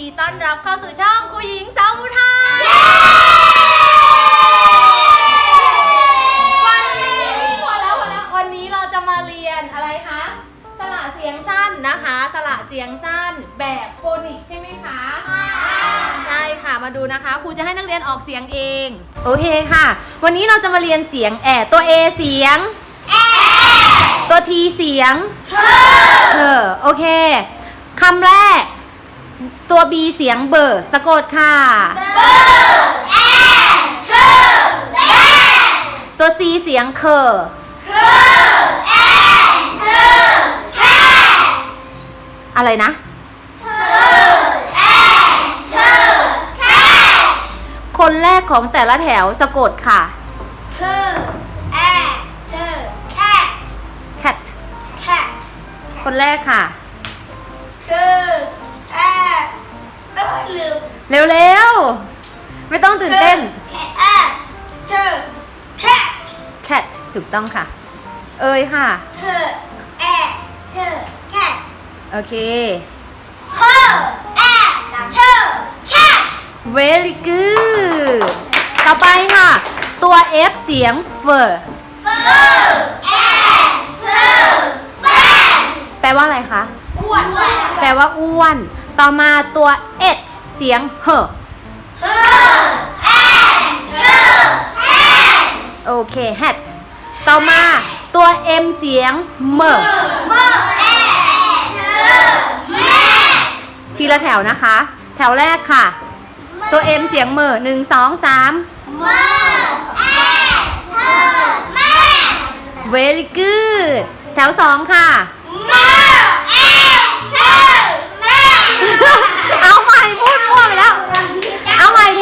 ดีต้อนรับเข้าสู่ช่องครูหญิงสาวอุทัยวันนี้พอแล้วพอแล้ววันนี้เราจะมาเรียนอะไรคะ สระเสียงสั้นนะคะ สระเสียงสั้นแบบโฟนิกใช่ไหมคะ ใช่ค่ะ มาดูนะคะ ครูจะให้นักเรียนออกเสียงเอง โอเคค่ะ วันนี้เราจะมาเรียนเสียงแอตัว A เสียง ตัว T เสียงเธอโอเคคำแรก ตัว B เสียงเบอร์สะกดค่ะ ตัว C เสียงเคอร์อะไรนะ คนแรกของแต่ละแถวสะกดค่ะ cat คนแรกค่ะ เร็วๆ ไม่ต้องตื่นเต้น cat ถูกต้องค่ะ เอ้ยค่ะโอเค very good ต่อไปค่ะ ตัว F เสียง fur แปลว่าอะไรคะแปลว่าอ้วน ต่อมาตัว H เสียง her โอเค hat ต่อมาตัว M เสียง mer ทีละแถวนะคะ แถวแรกค่ะ ตัว M เสียง mer หนึ่งสองสาม very good แถวสองค่ะเ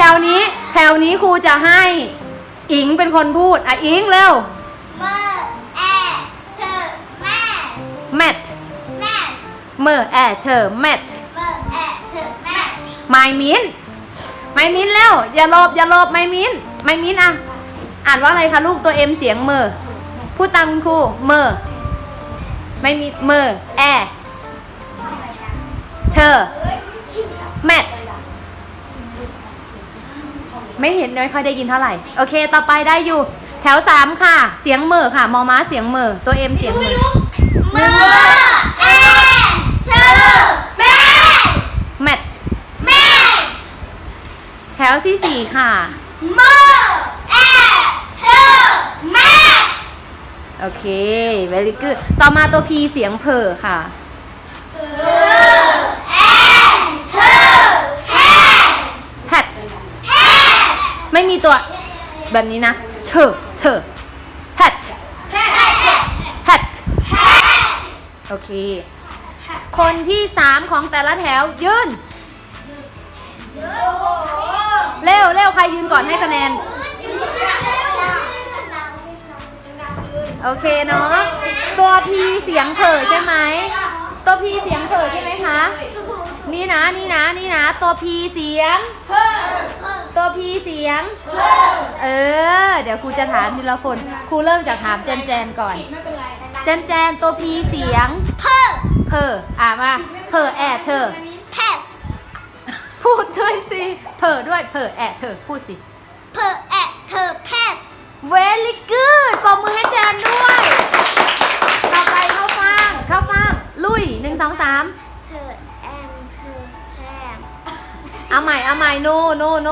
ถวนี้ แถวนี้ครูจะให้อิงเป็นคนพูด อะอิงเร็ว mat เมอแอเธอ mat ไมมินไมมินเร็ว อย่าหลบอย่าหลบไมมินไมมินอะ อ่านว่าอะไรคะลูกตัวเอ็มเสียงเมอ พูดตามคุณครู เมอ ไม่มี เมอแอเธอ mat ไม่เห็นไม่ค่อยได้ยินเท่าไหร่ โอเค ต่อไปได้อยู่ แถวสามค่ะ เสียงเหม่อค่ะ มอม้าเสียงเหม่อตัวเอ็มเสียงเหม่อแมทแถวที่สี่ค่ะโอเค very good ต่อมาตัว P เสียงเพอค่ะ hat ไมีตัว แบบนี้นะเธอเธอ hat hat โอเค คนที่สามของแต่ละแถวยืน เร็วเร็วใครยืนก่อนให้คะแนน โอเคเนาะ ตัว P เสียงเผอใช่ไหม ตัว P เสียงเผอใช่ไหมคะ นี่นะนี่นะนี่นะ ตัว P เสียงเผย ตัว P เสียง เออ เดี๋ยวครูจะถามทีละคน ครูเริ่มจากถามเจนเจนก่อนเจนเจนตัว P เสียง เพออะมาเพอแอเธอพูดด้วยสิเพอด้วยเพอแอเธอ พูดสิ very good ปรบมือให้แจนด้วย ต่อไปเข้าฟังเข้าฟังลุยหนึ่งสองสามเอาใหม่ เอาใหม่ โน โน โน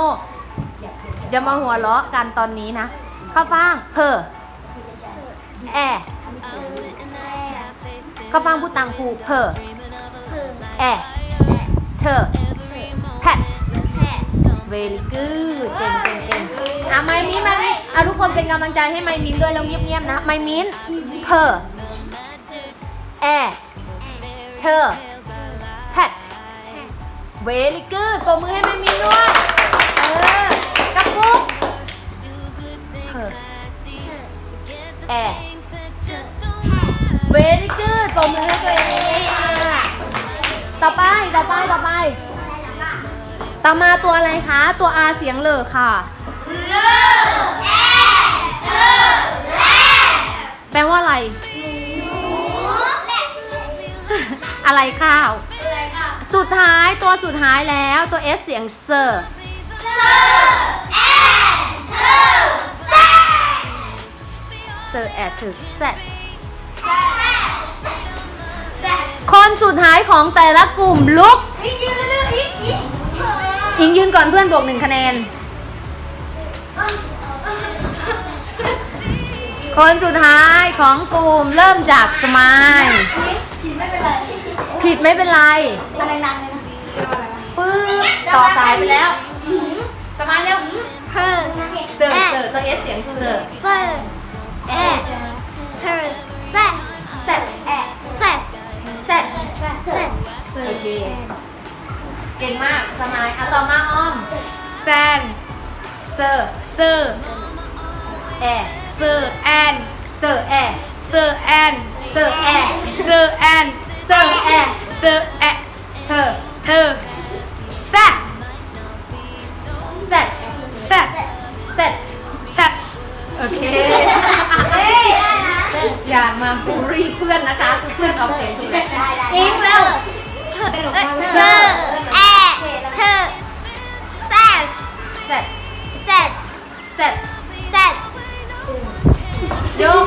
อย่ามาหัวเราะกันตอนนี้นะเข้าฟังเพอแอเข้าฟังพูดตังครูเพอแอเธอแพท very good เก่งเก่งเก่งอะไมมินไมมินเอาทุกคนเป็นกำลังใจให้ไมมินด้วยแล้วเงียบๆนะไมมินเพอแอเธอแพท very good ตัวมือให้ไมมินด้วยเออกระ ปุกเพอแอ very good ตัวมือให้ตัวเองอะต่อไป ต่อไป ต่อไป ต่อมาตัวอะไรคะ ตัว R เสียงเหลอค่ะ แปลว่าอะไร อะไรข้าวอะไรค่ะสุดท้ายตัวสุดท้ายแล้วตัว S เสียงเซอร์ เซอร์แอดถึงเซตคนสุดท้ายของแต่ละกลุ่มลุก อิงยืนก่อนเพื่อนบวกหนึ่งคะแนน คนสุดท้ายของกลุ่มเริ่มจากสมายผิดไม่เป็นไรปื๊บต่อสายไปแล้ว สมายเร็วเสิร์ฟเสิร์ฟตัวเอสเสียงเสิร์ฟ เสิร์ฟเซอร์แอร์เซอร์แอนเสิร์ฟแอร์เซอร์แอนเสิร์ฟแอร์เซอร์แอนเสิร์ฟแอร์เซอร์แอเธอเธอแซดเซตแซดเซตแซดโอเคอย่ามาบูลลี่เพื่อนนะคะเพื่อนออกเสียงถูกแล้วอิงเร็วเซอร์แอเธอแซดเซตแซด เซตแซดโยก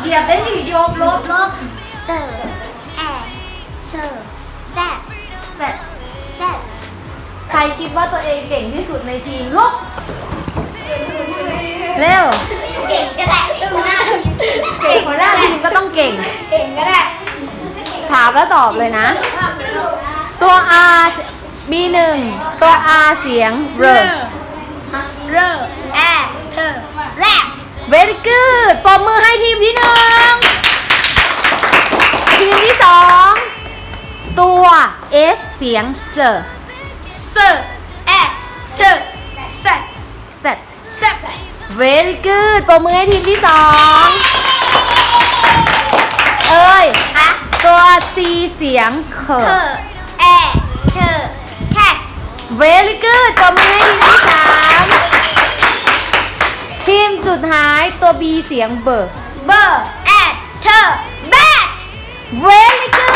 เหยียบได้ที่โยกลบลบเซอร์แอเธอแซดเซตแซดใครคิดว่าตัวเองเก่งที่สุดในทีมลุกเร็ว เก่งก็ได้ตึงหน้าหัวหน้าทีมก็ต้องเก่ง เก่งก็ได้ ถามแล้วตอบเลยนะ ตัว R B1 ตัว R เสียงเร เรอแอเธอแรด very good ปรบมือให้ทีมที่หนึ่งทีมที่สองตัว S เสียงเซอร์เซอร์แอเธอแซด set แซด very good ปรบมือให้ทีมที่สองเอ้ยฮะตัว C เสียงเคอเธอแอเธอแคช very good ปรบมือให้ทีมที่สาม ทีมสุดท้ายตัว B เสียงเบอร์ เบอร์แอเธอแบท very good